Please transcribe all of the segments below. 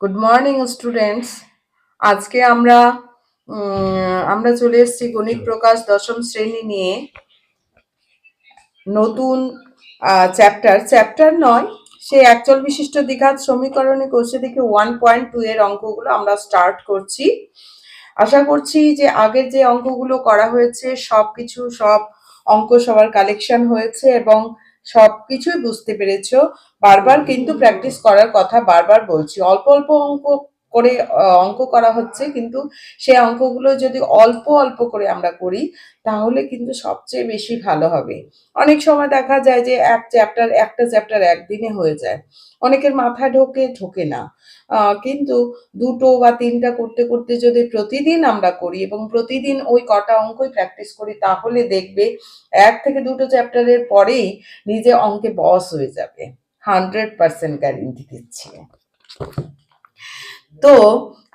Good morning students আজকে আমরা আমরা চলে এসেছি গণিত প্রকাশ দশম শ্রেণি নিয়ে নতুন চ্যাপ্টার চ্যাপ্টার নয়, সেই একচল বিশিষ্ট দ্বিঘাত সমীকরণে কোষে দিকে ওয়ান পয়েন্ট টু এর অঙ্কগুলো আমরা স্টার্ট করছি। আশা করছি যে আগের যে অঙ্কগুলো করা হয়েছে সব কিছু সব অঙ্ক সবার কালেকশন হয়েছে এবং সব কিছুই বুঝতে পেরেছ। বারবার কিন্তু প্র্যাকটিস করার কথা বারবার বলছি। অল্প অল্প অঙ্ক করে অঙ্ক করা হচ্ছে কিন্তু সেই অঙ্কগুলো যদি অল্প অল্প করে আমরা করি তাহলে কিন্তু সবচেয়ে বেশি ভালো হবে। অনেক সময় দেখা যায় যে এক চ্যাপ্টার একটা চ্যাপ্টার একদিনে হয়ে যায়। অনেকের মাথা ঢোকে ঢোকে না। কিন্তু দুটো বা তিনটা করতে করতে যদি প্রতিদিন আমরা করি এবং প্রতিদিন ওই কটা অঙ্কই প্র্যাকটিস করি, তাহলে দেখবে এক থেকে দুটো চ্যাপ্টারের পরেই নিজে অঙ্কে বস হয়ে যাবে। হান্ড্রেড পার্সেন্ট গ্যারেন্টি দিচ্ছি। তো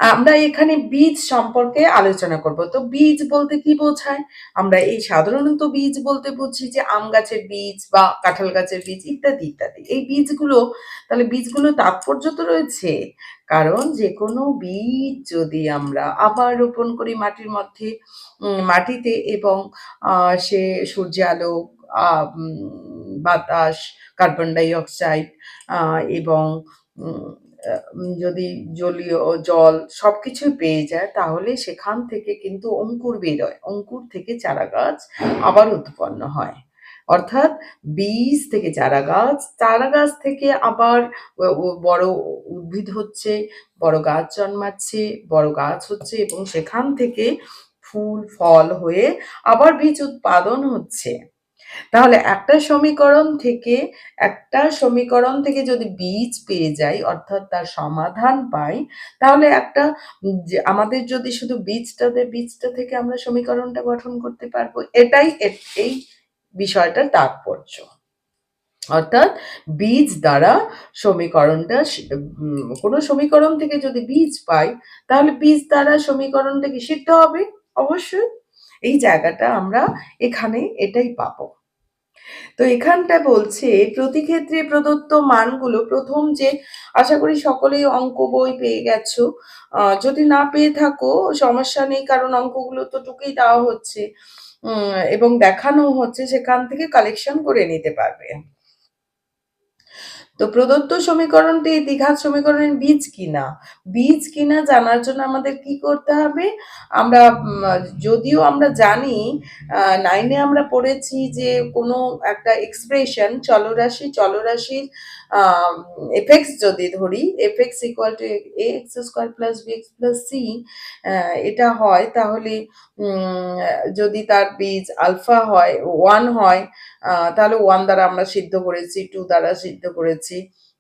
আমরা এখানে বীজ সম্পর্কে আলোচনা করব। তো বীজ বলতে কি বোঝায়? আমরা এই সাধারণত বীজ বলতে বুঝি যে আম গাছের বীজ বা কাঁঠাল গাছের বীজ ইত্যাদি ইত্যাদি। এই বীজগুলো তাহলে বীজগুলো তাৎপর্য তো রয়েছে। কারণ যে কোনো বীজ যদি আমরা আবার রোপণ করি মাটির মধ্যে মাটিতে এবং সে সূর্যালো আহ, উম, বাতাস কার্বন ডাই অক্সাইড এবং যদি জলীয় জল সব সবকিছুই পেয়ে যায়, তাহলে সেখান থেকে কিন্তু অঙ্কুর বেরোয় অঙ্কুর থেকে চারা গাছ আবার উৎপন্ন হয়। অর্থাৎ বীজ থেকে চারা গাছ চারা গাছ থেকে আবার বড় উদ্ভিদ হচ্ছে, বড় গাছ জন্মাচ্ছে, বড় গাছ হচ্ছে এবং সেখান থেকে ফুল, ফল হয়ে আবার বীজ উৎপাদন হচ্ছে। তাহলে একটা সমীকরণ থেকে, একটা সমীকরণ থেকে যদি বীজ পেয়ে যাই, অর্থাৎ তার সমাধান পাই, তাহলে একটা আমাদের যদি শুধু বীজটাতে বীজটা থেকে আমরা সমীকরণটা গঠন করতে পারব, এটাই এই বিষয়টার তাৎপর্য। অর্থাৎ বীজ দ্বারা সমীকরণটা কোনো সমীকরণ থেকে যদি বীজ পাই, তাহলে বীজ দ্বারা সমীকরণটা কি সিদ্ধ হবে? অবশ্যই। এই জায়গাটা আমরা এখানে এটাই পাবো। তো এখানটা বলছে প্রতি ক্ষেত্রে প্রদত্ত মানগুলো প্রথম যে আশা করি সকলেই অঙ্ক বই পেয়ে গেছো যদি না পেয়ে থাকো সমস্যা নেই কারণ অঙ্কগুলো তো টুকেই দেওয়া হচ্ছে এবং দেখানো হচ্ছে সেখান থেকে কালেকশন করে নিতে পারবে। তো প্রদত্ত সমীকরণটি দ্বিঘাত সমীকরণের বীজ কিনা? বীজ কিনা জানার জন্য আমাদের কি করতে হবে? আমরা যদিও আমরা জানি নাইনে আমরা পড়েছি যে কোনো একটা এক্সপ্রেশন চলরাশি, চলরাশির এফেক্স যদি ধরি f x equal to a x square plus b x plus c এটা হয়, তাহলে যদি তার বীজ আলফা হয় ওয়ান হয় তাহলে ওয়ান দ্বারা আমরা সিদ্ধ করেছি টু দ্বারা সিদ্ধ করেছি।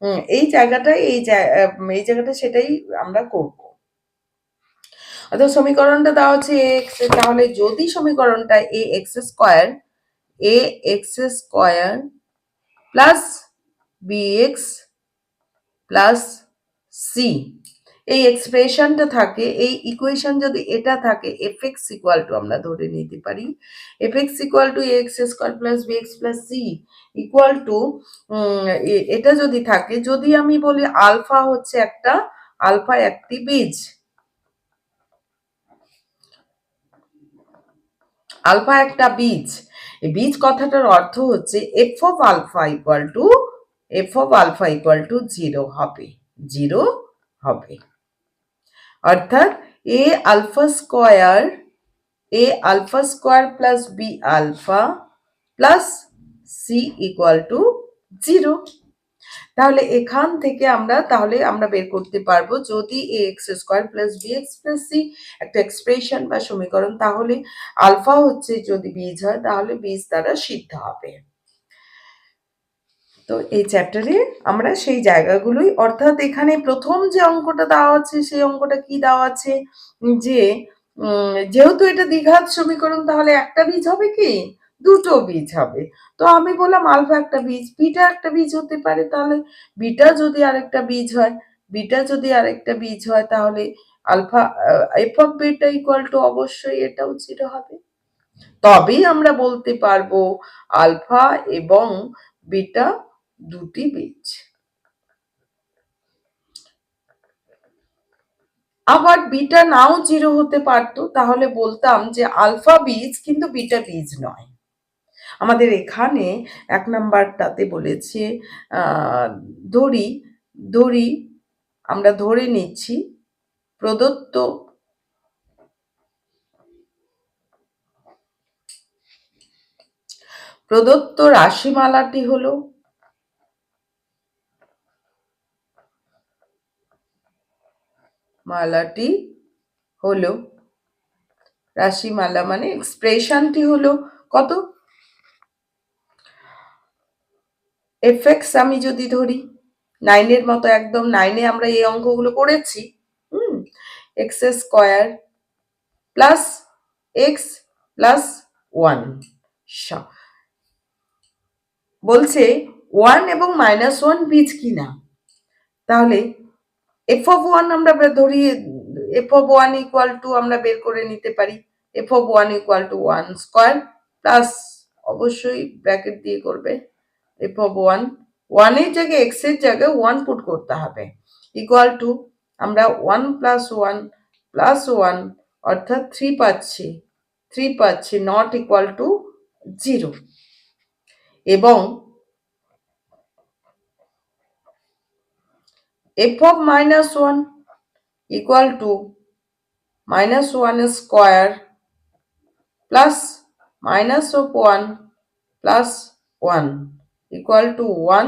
উম, এই জায়গাটাই এই এই জায়গাটা সেটাই আমরা করব। অর্থাৎ সমীকরণটা দেওয়া হচ্ছে এক্স তাহলে যদি সমীকরণটা a x square a x square plus b x plus c এই এক্সপ্রেশনটা থাকে, এই ইকুয়েশন যদি এটা থাকে এফ এক্স ইকুয়াল টু আমরা ধরে নিতে পারি f x equal to x square plus b x plus c equal to এটা যদি থাকে, যদি আমি বলি আলফা হচ্ছে একটা আলফা একটি বীজ আলফা একটা বীজ বীজ কথাটার অর্থ হচ্ছে f of alpha equal to f of alpha equal to zero হবে জিরো হবে। অর্থাৎ a alpha square, a alpha square plus b alpha plus c equal to zero. তাহলে এখান থেকে আমরা, তাহলে আমরা বের করতে পারব যদি a x square plus b x plus c একটা এক্সপ্রেশন বা সমীকরণ, তাহলে আলফা হচ্ছে যদি বীজ হয়, তাহলে বীজ দ্বারা সিদ্ধ হবে। তো এই চ্যাপ্টারে আমরা সেই জায়গাগুলোই, অর্থাৎ এখানে প্রথম যে অঙ্কটা দেওয়া আছে, সেই অঙ্কটা কি দেওয়া আছে? যে যেহেতু এটা দ্বিঘাত সমীকরণ, তাহলে একটা বীজ হবে কি? দুটো বীজ হবে। তো আমি বললাম আলফা একটা বীজ, বিটা একটা বীজ হতে পারে, তাহলে বিটা যদি আরেকটা বীজ হয়, বিটা যদি আরেকটা বীজ হয়, তাহলে alpha f of beta equal to অবশ্যই এটাও জিরো হবে। তবেই আমরা বলতে পারব আলফা এবং বিটা দুটি বীজ। আবার বিটা নাও জিরো হতে পারতো, তাহলে বলতাম যে আলফা বীজ কিন্তু বিটা বীজ নয়। আমাদের এখানে এক নাম্বারটাতে বলেছে ধরি ধরি আমরা ধরে নিচ্ছি, প্রদত্ত প্রদত্ত রাশিমালাটি হলো মালাটি হলো রাশিমালা মানে এক্সপ্রেশনটি হলো কত? এফএক্স আমি যদি ধরি নাইনের মতো একদম নাইনে আমরা এই অঙ্কগুলো করেছি, হুম x square plus x plus one বলছে ওয়ান এবং মাইনাস ওয়ান বীজ কিনা? তাহলে এফ অফ ওয়ান আমরা ধরি f of one equal to আমরা বের করে নিতে পারি। F of one equal to one square plus অবশ্যই ব্র্যাকেট দিয়ে করবে। এফ অফ ওয়ান ওয়ানের জায়গায় এক্সের জায়গায় ওয়ান পুট করতে হবে। ইকুয়াল টু আমরা one plus one plus one অর্থাৎ থ্রি পাচ্ছি। থ্রি পাচ্ছি নট ইকুয়াল টু জিরো এবং f of minus one equal to minus one square plus minus of one plus one equal to one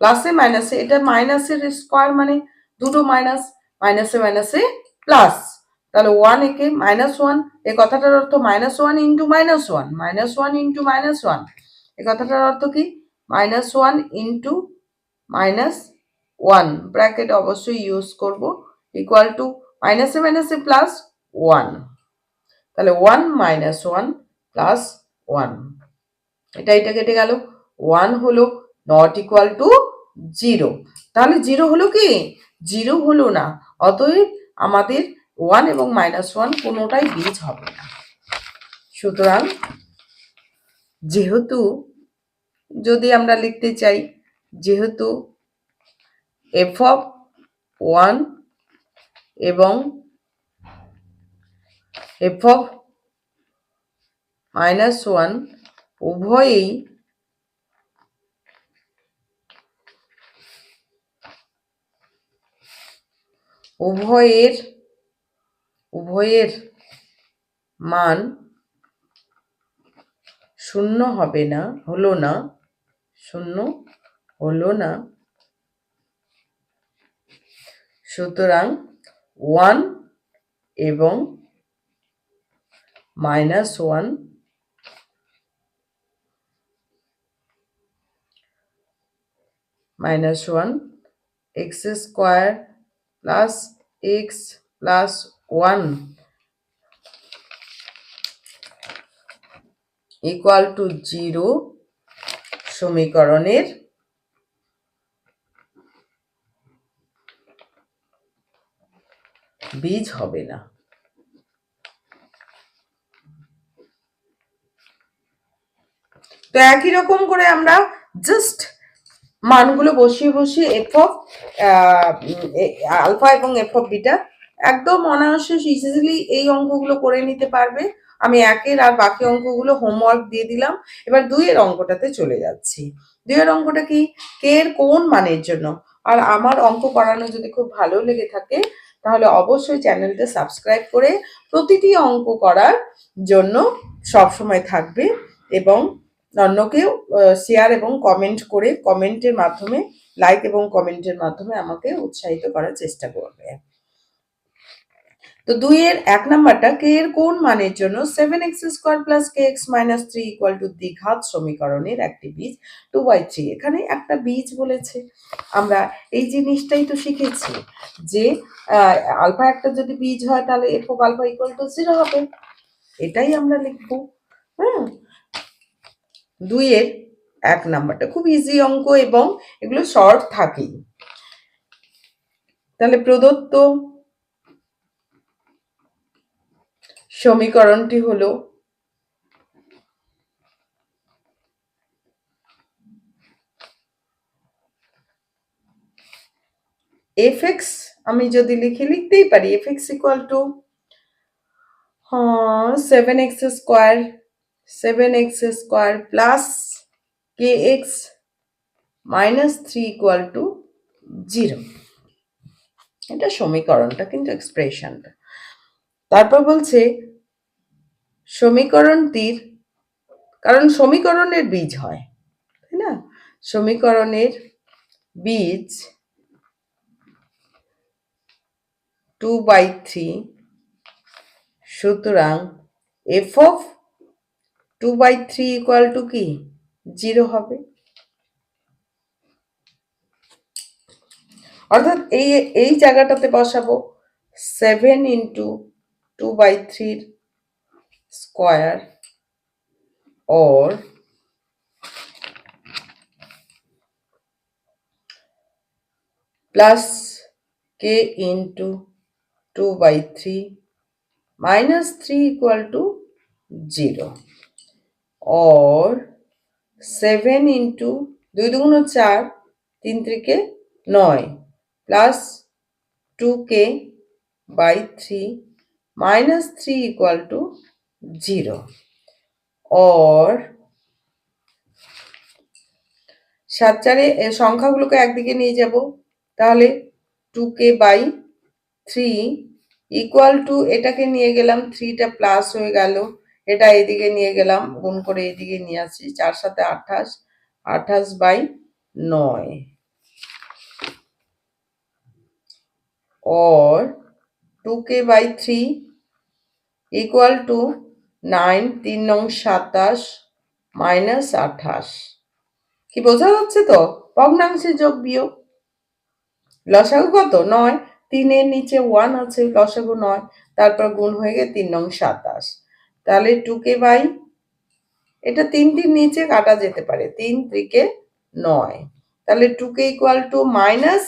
প্লাসে মাইনাসে এটা মাইনাসের square মানে দুটো মাইনাস মাইনাসে মাইনাসে প্লাস তাহলে ওয়ান একে মাইনাস ওয়ান এই কথাটার অর্থ minus one into minus one minus one into minus one এই কথাটার অর্থ কি? Minus one into minus one bracket অবশ্যই ইউজ করব ইকুয়াল টু মাইনাসে মাইনাসে প্লাস ওয়ান তাহলে one minus one plus one এটা এটা কেটে গেল। ওয়ান হলো নট ইকুয়াল টু জিরো তাহলে জিরো হলো কি? জিরো হলো না। অতএব আমাদের ওয়ান এবং মাইনাস ওয়ান কোনোটাই বীজ হবে না। সুতরাং যেহেতু যদি আমরা লিখতে চাই, যেহেতু এফ অফ ওয়ান এবং এফ অফ মাইনাস ওয়ান উভয়েই উভয়ের উভয়ের মান শূন্য হবে না, হলো না, শূন্য হলো না। সুতরাং ওয়ান এবং minus one minus one x square plus x plus one equal to zero সমীকরণের বীজ হবে না। তো একই রকম করে আমরা জাস্ট মানগুলো বসিয়ে বসিয়ে এফ অফ আলফা এবং এফ অফ বিটা একদম অনায়াসে ইজিলি এই অঙ্কগুলো করে নিতে পারবে। আমি একের আর বাকি অঙ্কগুলো হোমওয়ার্ক দিয়ে দিলাম। এবার দুইয়ের অঙ্কটাতে চলে যাচ্ছি। দুইয়ের অঙ্কটা কি? কে এর কোন মানের জন্য? আর আমার অঙ্ক করানো যদি খুব ভালো লেগে থাকে তাহলে অবশ্যই চ্যানেলটা সাবস্ক্রাইব করে প্রতিটি অঙ্ক করার জন্য সবসময় থাকবে এবং অন্যকেও শেয়ার এবং কমেন্ট করে কমেন্টের মাধ্যমে লাইক এবং কমেন্টের মাধ্যমে আমাকে উৎসাহিত করার চেষ্টা করবে। তো দুইয়ের এক নাম্বারটা কে এর কোন মানের জন্য seven x square plus k x minus three equal to দ্বিঘাত সমীকরণের একটি বীজ টু বাই থ্রি এখানে একটা বীজ বলেছে। আমরা এই জিনিসটাই তো শিখেছি যে আলফা একটা যদি বীজ হয় তাহলে f alpha equal to zero হবে। এটাই আমরা লিখব হ্যাঁ দুইয়ের এক নাম্বারটা খুব ইজি অঙ্ক এবং এগুলো শর্ট থাকেই। তাহলে প্রদত্ত সমীকরণটি হলো এফ এক্স, আমি যদি লিখি লিখতেই পারি, f x equal to seven x square seven x square plus k x minus three equal to zero এটা সমীকরণটা, কিন্তু এক্সপ্রেশনটা তারপর বলছে সমীকরণটির কারণ সমীকরণের বীজ হয়, তাই না? সমীকরণের বীজ টু বাই থ্রি সুতরাং f of two by three equal to কি? জিরো হবে। অর্থাৎ এই এই জায়গাটাতে বসাবো সেভেন ইন্টু টু বাই থ্রির square or plus k into 2 by 3 minus 3 equal to 0 or 7 into 2 দুগুণ 4 3 থেকে 9 plus 2k by 3 minus 3 equal to 0 or, সাত চারে সংখ্যাগুলোকে একদিকে নিয়ে যাব। তাহলে two k by three equal to এটাকে নিয়ে গেলাম থ্রিটা প্লাস হয়ে গেল। এটা এদিকে নিয়ে গেলাম, গুণ করে এদিকে নিয়ে আসছি চার সাথে আঠাশ আঠাশ বাই নয়। Or 2k by 3 equal to 9 তিন নং সাতাশ মাইনাস আঠাশ। কি বোঝা যাচ্ছে তো? ভগ্নাংশে যোগ বিয়োগ। লসাগু কত? নয়। তিনের নিচে ওয়ান আছে, লসাগু নয়। তারপর গুণ হয়ে গেছে তিন নং সাতাশ। তাহলে টু কে বাই? এটা তিন তিন নিচে কাটা যেতে পারে। তিন ত্রিকে নয়। তাহলে two k equal to minus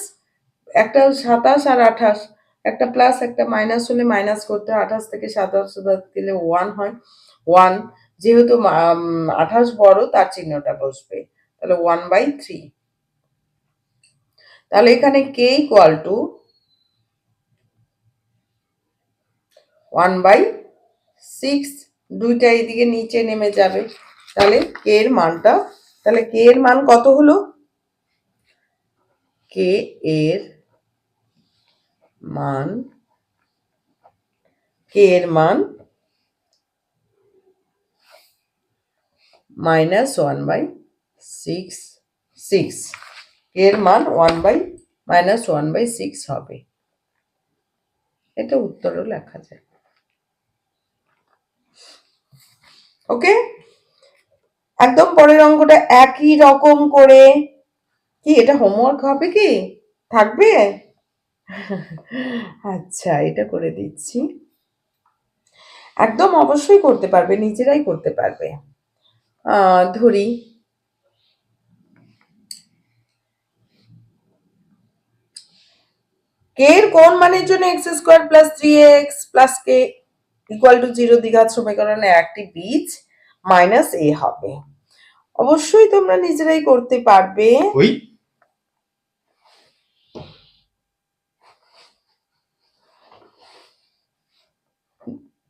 একটা সাতাশ আর আঠাশ। একটা প্লাস একটা মাইনাস হলে মাইনাস করতে হয়। আঠাশ থেকে সাতাশ দিলে ওয়ান হয়। ওয়ান যেহেতু আঠাশ বড়, তার চিহ্নটা বসবে। তাহলে ওয়ান বাই থ্রি তাহলে এখানে k equal to one by six দুইটা এইদিকে নিচে নেমে যাবে। তাহলে কে এর মানটা, তাহলে কে এর মান কত হলো? কে এর মান কে এর মান minus one by six six এর মান one by minus one by six হবে। এটা উত্তরও লেখা যায়। ওকে একদম পরের অঙ্কটা একই রকম করে। কি, এটা হোমওয়ার্ক হবে কি? থাকবে? আচ্ছা এটা করে দিচ্ছি। একদম অবশ্যই করতে পারবে, নিজেরাই করতে পারবে। ধরি। কে এর কোন মানের জন্য x square plus three x plus k equal to zero দ্বিঘাত সমীকরণের একটি বীজ মাইনাস এ হবে। অবশ্যই তোমরা নিজেরাই করতে পারবে।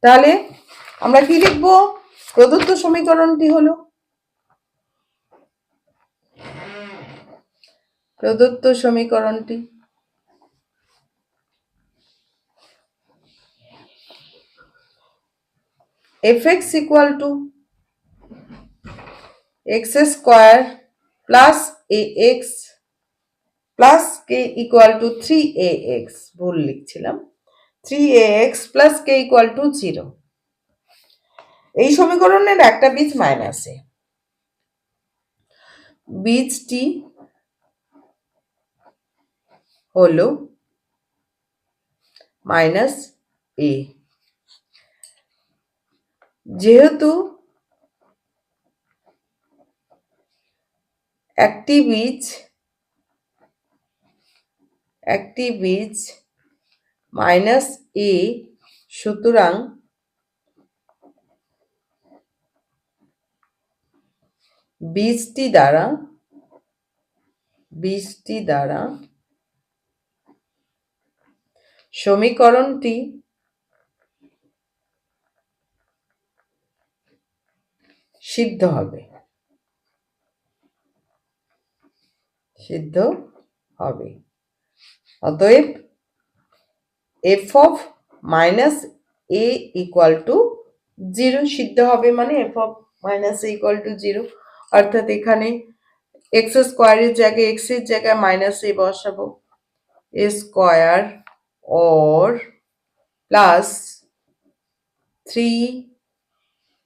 তাহলে আমরা কি লিখব? প্রদত্ত সমীকরণটি হলো প্রদত্ত সমীকরণটি। F x equal to x square plus a x plus k equal to three a x ভুল লিখছিলাম। Three a x plus k equal to zero এই সমীকরণের একটা বীজ মাইনাসে বীজটি হলো মাইনাস এ যেহেতু একটি বীজ একটি বীজ মাইনাস এ সুতরাং বীজটি দ্বারা বীজটি দ্বারা সমীকরণটি সিদ্ধ হবে। সিদ্ধ হবে। অতএব f of minus a equal to zero সিদ্ধ হবে মানে f of minus a equal to zero অর্থাৎ এখানে এক্স স্কোয়ারের জায়গায় এক্সের জায়গায় মাইনাস এ বসাবো। A square or plus three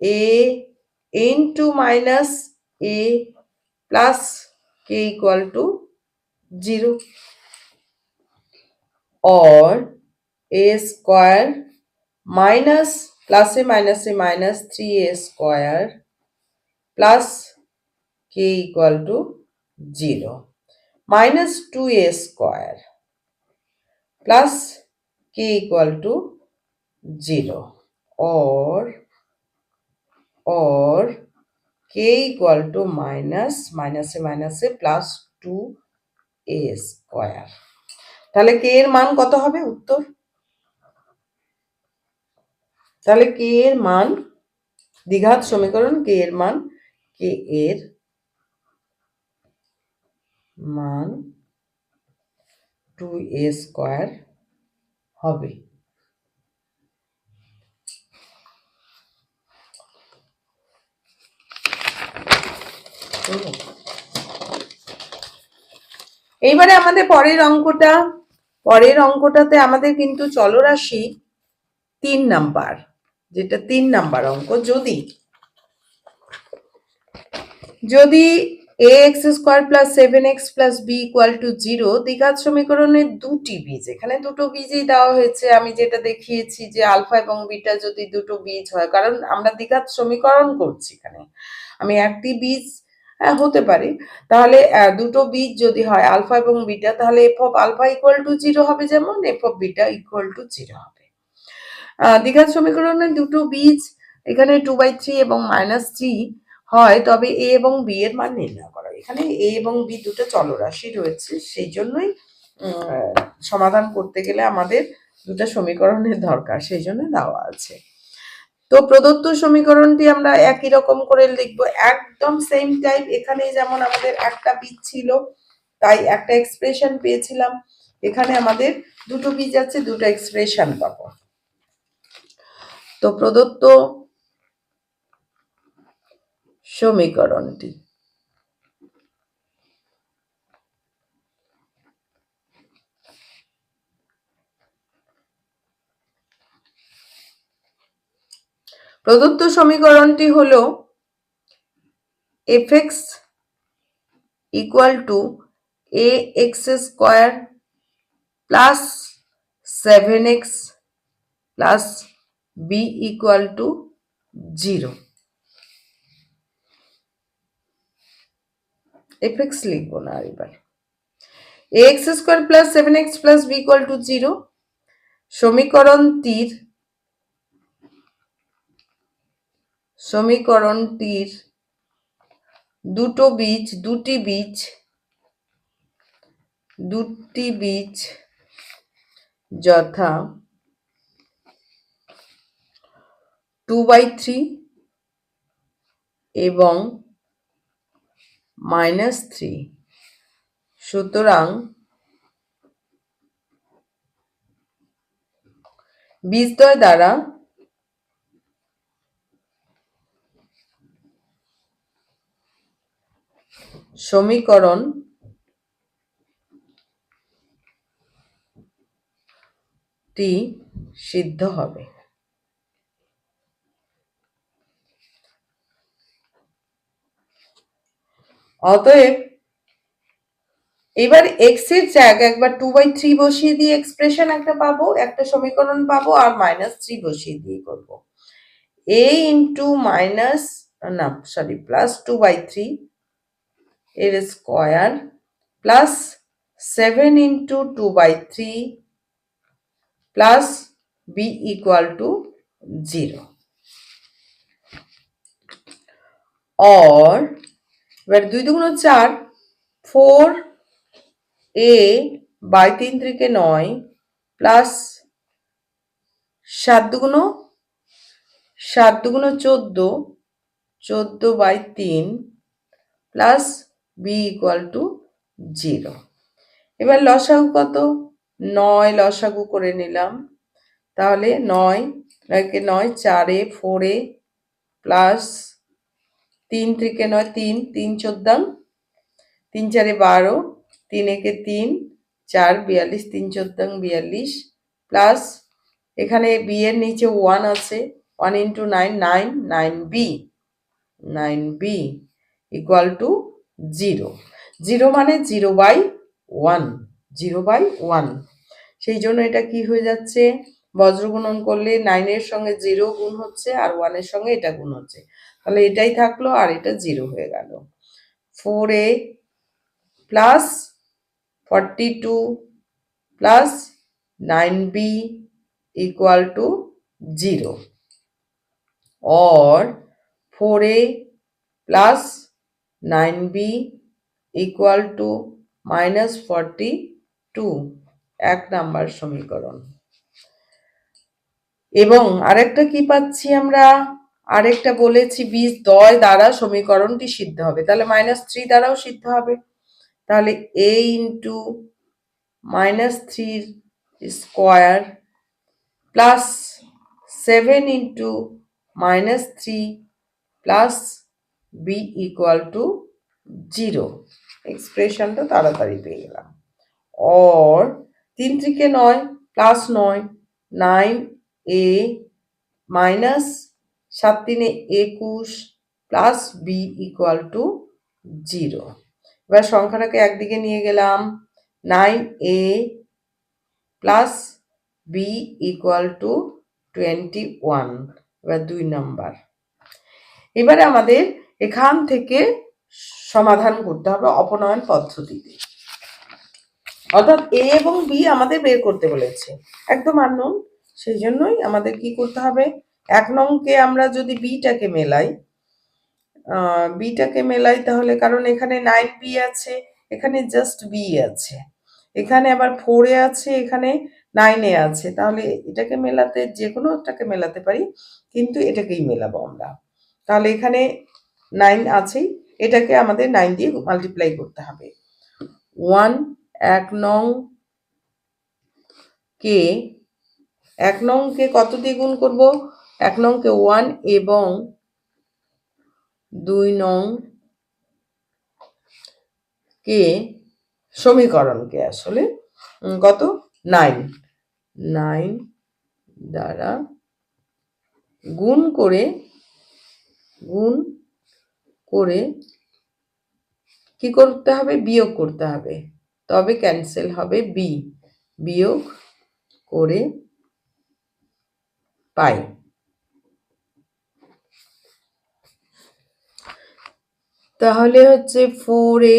a into minus a plus k equal to zero or a square minus plus a minus a minus 3a square plus k equal to 0 minus 2a square plus k equal to 0 or or k equal to minus minus a minus a plus 2a square তাহলে কে এর মান কত হবে উত্তর তাহলে কে এর মান? দ্বিঘাত সমীকরণ কে এর মান? কে এর মান টু এ স্কোয়ার হবে। এইবারে আমাদের পরের অঙ্কটা, পরের অঙ্কটাতে আমাদের কিন্তু চলরাশি তিন নাম্বার। যেটা তিন নাম্বার অঙ্ক যদি যদি a x square plus seven x plus b equal to zero দ্বিঘাত সমীকরণের দুটি বীজ এখানে দুটো বীজই দেওয়া হয়েছে আমি যেটা দেখিয়েছি যে আলফা এবং বিটা যদি দুটো বীজ হয় কারণ আমরা দ্বিঘাত সমীকরণ করছি এখানে আমি একটি বীজ আহ, হতে পারে তাহলে দুটো বীজ যদি হয় আলফা এবং বিটা তাহলে f of alpha equal to zero হবে যেমন f of beta equal to zero হবে। দ্বিঘাত সমীকরণের দুটো বীজ এখানে টু বাই থ্রি এবং মাইনাস থ্রি হয়, তবে এ এবং বি এর মান নির্ণয় করা। এখানে এ এবং বি দুটো চলরাশি রয়েছে, সেই জন্যই সমাধান করতে গেলে আমাদের দুটো সমীকরণের দরকার, সেই জন্য দেওয়া আছে। তো প্রদত্ত সমীকরণটি আমরা একই রকম করে লিখব, একদম সেম টাইপ এখানে যেমন আমাদের একটা বীজ ছিল, তাই একটা এক্সপ্রেশন পেয়েছিলাম, এখানে আমাদের দুটো বীজ আছে, দুটো এক্সপ্রেশন পাবো। তো প্রদত্ত সমীকরণটি। প্রদত্ত সমীকরণটি হলো f x equal to a x square plus seven x plus b equal to zero f x লিখব না এবার। X square plus seven x plus b equal to zero সমীকরণটির সমীকরণটির দুটো বীজ, দুটি বীজ দুটি বীজ, যথা টু বাই থ্রি এবং মাইনাস থ্রি সুতরাং বীজদ্বয় দ্বারা সমীকরণ টি সিদ্ধ হবে। অতএব এবার এক্সের জায়গায় একবার টু বাই থ্রি বসিয়ে দিয়ে এক্সপ্রেশন একটা পাবো, একটা সমীকরণ পাবো আর মাইনাস থ্রি বসিয়ে দিয়ে করব। এ ইন্টু মাইনাস না sorry plus two by three এর square plus seven into two by three plus b equal to zero or এবার দুই দুগুণ চার ফোর এ বাই তিন ত্রিকে নয় প্লাস সাত দুগুণ সাত দুগুণ চোদ্দ চোদ্দ বাই তিন plus b equal to zero এবার লসাগু কত? নয় লসাগু করে নিলাম। তাহলে নয়, নয়কে নয়, চারে ফোরে প্লাস তিন থেকে নয়, তিন তিন চোদ্দাং, তিন চারে বারো, তিন একে তিন, চার বিয়াল্লিশ, তিন চোদ্দাং বিয়াল্লিশ, প্লাস এখানে বি এর নিচে ওয়ান আছে one into nine nine nine b nine b equal to zero zero মানে zero by one zero by one সেই জন্য এটা কি হয়ে যাচ্ছে? বজ্র গুণন করলে নাইনের সঙ্গে জিরো গুণ হচ্ছে আর ওয়ানের সঙ্গে এটা গুণ হচ্ছে। তাহলে এটাই থাকল আর এটা জিরো হয়ে গেল। Four a plus forty two plus nine b equal to zero or 4a plus 9b equal to minus 42 এক নাম্বার সমীকরণ। এবং আরেকটা কি পাচ্ছি আমরা? আরেকটা বলেছি, বীজ দয় দ্বারা সমীকরণটি সিদ্ধ হবে। তাহলে মাইনাস থ্রি দ্বারাও সিদ্ধ হবে। তাহলে এ ইন্টু মাইনাস থ্রির square plus seven into minus three plus b equal to zero এক্সপ্রেশনটা তাড়াতাড়ি পেয়ে গেলাম। অর তিন থেকে নয় প্লাস নয় নাইন এ মাইনাস সাত তিনে একুশ plus b equal to zero এবার সংখ্যাটাকে একদিকে নিয়ে গেলাম। Nine a plus b equal to twenty one এবার দুই নাম্বার এবারে আমাদের এখান থেকে সমাধান করতে হবে অপনয়ন পদ্ধতিতে। অর্থাৎ এ এবং বি আমাদের বের করতে বলেছে। একদম আননোন। সেই জন্যই আমাদের কি করতে হবে? এক নংকে আমরা যদি বিটাকে মেলাই বিটাকে মেলাই তাহলে কারণ এখানে নাইন বি আছে, এখানে জাস্ট বি আছে। এখানে আবার ফোরে আছে, এখানে নাইনে আছে। তাহলে এটাকে মেলাতে, যে কোনো একটাকে মেলাতে পারি, কিন্তু এটাকেই মেলাবো আমরা। তাহলে এখানে নাইন আছেই, এটাকে আমাদের নাইন দিয়ে মাল্টিপ্লাই করতে হবে। ওয়ান এক নং কে, এক নংকে কত দিয়ে গুণ করব? এক নংকে ওয়ান এবং দুই নং কে সমীকরণকে আসলে কত? নাইন। নাইন দ্বারা গুণ করে গুণ করে কি করতে হবে? বিয়োগ করতে হবে। তবে ক্যান্সেল হবে বি। বিয়োগ করে পাই। তাহলে হচ্ছে four a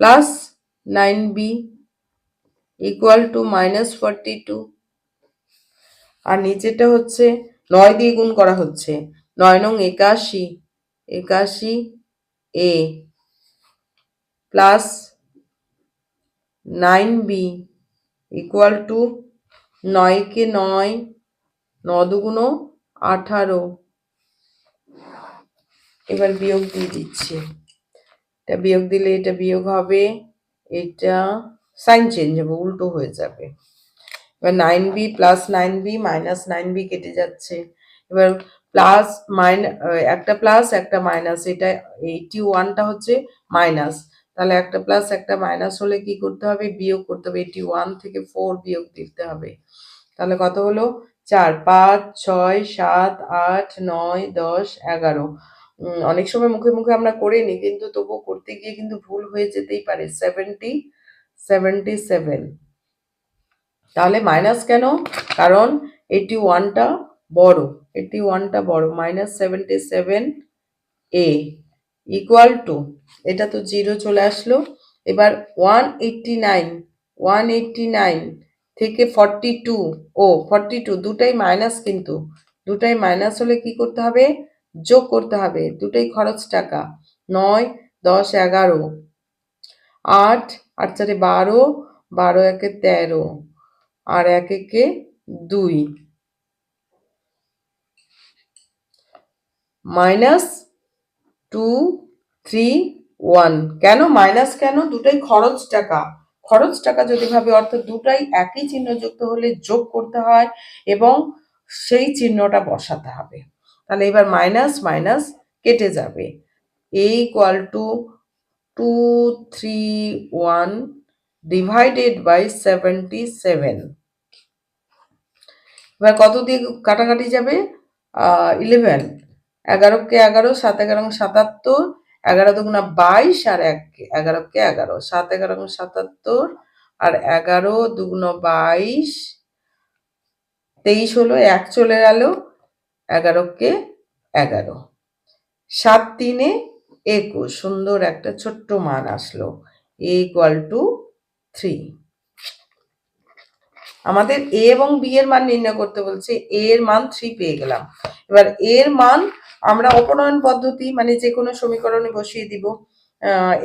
plus nine b equal to minus forty two আর নিচেটা হচ্ছে নয় দিয়ে গুণ করা হচ্ছে। নয় নং একাশি একাশি a plus nine b equal to নয়কে নয়, ন দুগুণ আঠারো। এবার বিয়োগ দিয়ে দিচ্ছি। এটা বিয়োগ দিলে এটা বিয়োগ হবে, এটা সাইন চেঞ্জ হবে, উল্টো হয়ে যাবে। এবার nine B plus nine B minus nine B কেটে যাচ্ছে। এবার প্লাস মাইন একটা প্লাস একটা মাইনাস এটা এইটি ওয়ানটা হচ্ছে মাইনাস তাহলে একটা প্লাস একটা মাইনাস হলে কি করতে হবে? বিয়োগ করতে হবে এইটি ওয়ান থেকে ফোর বিয়োগ দিতে হবে। তাহলে কত হলো? চার, পাঁচ, ছয়, সাত, আট, নয়, দশ, এগারো। অনেক সময় মুখে মুখে আমরা করে নিই কিন্তু তবুও করতে গিয়ে কিন্তু ভুল হয়ে যেতেই পারে। সেভেন্টি সেভেন্টি সেভেন তাহলে মাইনাস কেন? কারণ এইটি ওয়ানটা বড়। এইটি ওয়ানটা বড়। Minus seventy seven a equal to এটা তো জিরো চলে আসলো। এবার one eighty nine one eighty nine থেকে ফর্টি টু ও ফর্টি টু দুটাই মাইনাস কিন্তু। দুটাই মাইনাস হলে কি করতে হবে? যোগ করতে হবে। দুটোই খরচ টাকা। নয়, দশ, এগারো। আট আট চারে বারো বারো একে তেরো। আর এক একে দুই। Minus two, three, one. কেন? মাইনাস কেন? দুটাই খরচ টাকা। খরচ টাকা যদি ভাবে, অর্থাৎ দুটাই একই চিহ্ন যুক্ত হলে যোগ করতে হয় এবং সেই চিহ্নটা বসাতে হবে। তাহলে এবার মাইনাস মাইনাস কেটে যাবে। A equal to two three one divided by seventy seven এবার কত দিয়ে কাটাকাটি যাবে? ইলেভেন এগারোকে এগারো সাত এগারো সাতাত্তর। এগারো দুগুণা বাইশ আর এক এগারোকে এগারো সাত এগারো সাতাত্তর আর এগারো দুগুণ বাইশ। তেইশ হলো এক চলে গেল। এগারোকে এগারো। সাত তিনে একুশ, সুন্দর একটা ছোট্ট মান আসলো। A equal to three. আমাদের এ এবং বি এর মান নির্ণয় করতে বলছে, এ এর মান থ্রি পেয়ে গেলাম। এবার এর মান আমরা অপনয়ন পদ্ধতি মানে যে কোনো সমীকরণে বসিয়ে দিব।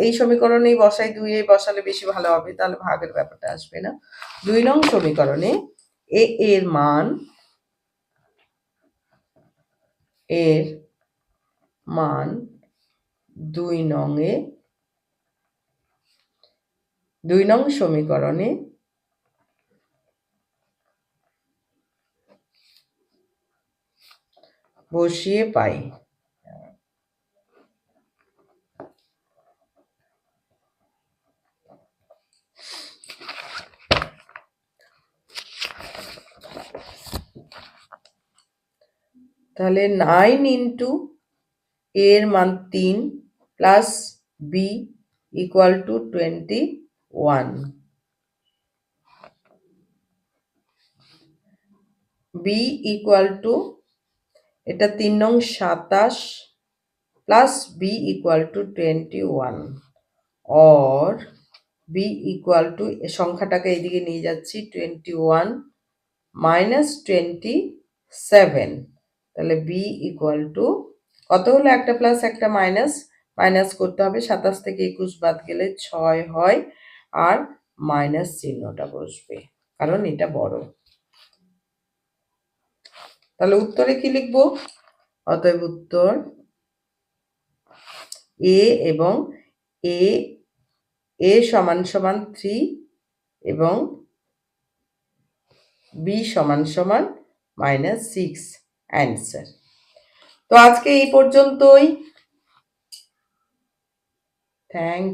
এই সমীকরণেই বসাই দুই এ বসালে বেশি ভালো হবে, তাহলে ভাগের ব্যাপারটা আসবে না। দুই নং সমীকরণে এ এর মান এর মান দুই নং এ দুই নং সমীকরণে বসিয়ে পাই। তাহলে নাইন ইন্টু এর মান তিন plus b equal to twenty one b equal to এটা তিন নং সাতাশ plus b equal to twenty one or b equal to সংখ্যাটাকে এইদিকে নিয়ে যাচ্ছি twenty one minus twenty seven তাহলে বি ইকুয়াল টু কত হলো? একটা প্লাস একটা মাইনাস মাইনাস করতে হবে। সাতাশ থেকে একুশ বাদ গেলে ছয় হয় আর মাইনাস চিহ্নটা বসবে, কারণ এটা বড়। তাহলে উত্তরে কি লিখব? অতএব উত্তর এ এবং এ এ সমান সমান থ্রি এবং বি সমান সমান মাইনাস সিক্স অ্যান্সার তো আজকে এই পর্যন্তই। থ্যাংক